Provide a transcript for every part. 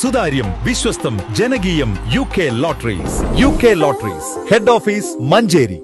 സുതാര്യം വിശ്വസ്തം ജനകീയം U K lotteries U K lotteries head office Manjeri.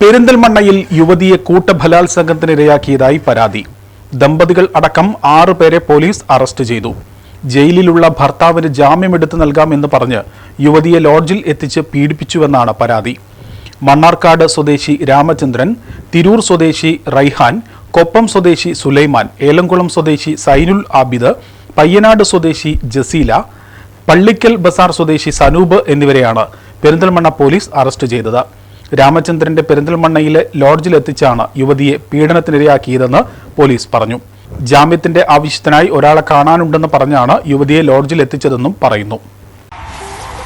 പെരിന്തൽമണ്ണയിൽ യുവതിയെ കൂട്ടബലാത്സംഗത്തിനിരയാക്കിയതായി പരാതി. ദമ്പതികൾ അടക്കം ആറു പേരെ പോലീസ് അറസ്റ്റ് ചെയ്തു. ജയിലിലുള്ള ഭർത്താവിന് ജാമ്യമെടുത്ത് നൽകാമെന്ന് പറഞ്ഞ് യുവതിയെ ലോഡ്ജിൽ എത്തിച്ച് പീഡിപ്പിച്ചുവെന്നാണ് പരാതി. മണ്ണാർക്കാട് സ്വദേശി രാമചന്ദ്രൻ തിരൂർ സ്വദേശി റൈഹാൻ കൊപ്പം സ്വദേശി സുലൈമാൻ ഏലംകുളം സ്വദേശി സൈനുൽ ആബിദ് പയ്യനാട് സ്വദേശി ജസീല പള്ളിക്കൽ ബസാർ സ്വദേശി സനൂപ് എന്നിവരെയാണ് പെരിന്തൽമണ്ണ പോലീസ് അറസ്റ്റ് ചെയ്തത്. രാമചന്ദ്രന്റെ പെരിന്തൽമണ്ണയിലെ ലോഡ്ജിലെത്തിച്ചാണ് യുവതിയെ പീഡനത്തിനിരയാക്കിയതെന്ന് പോലീസ് പറഞ്ഞു. ജാമ്യത്തിന്റെ ആവശ്യത്തിനായി ഒരാളെ കാണാനുണ്ടെന്ന് പറഞ്ഞാണ് യുവതിയെ ലോഡ്ജിൽ എത്തിച്ചതെന്നും പറയുന്നു.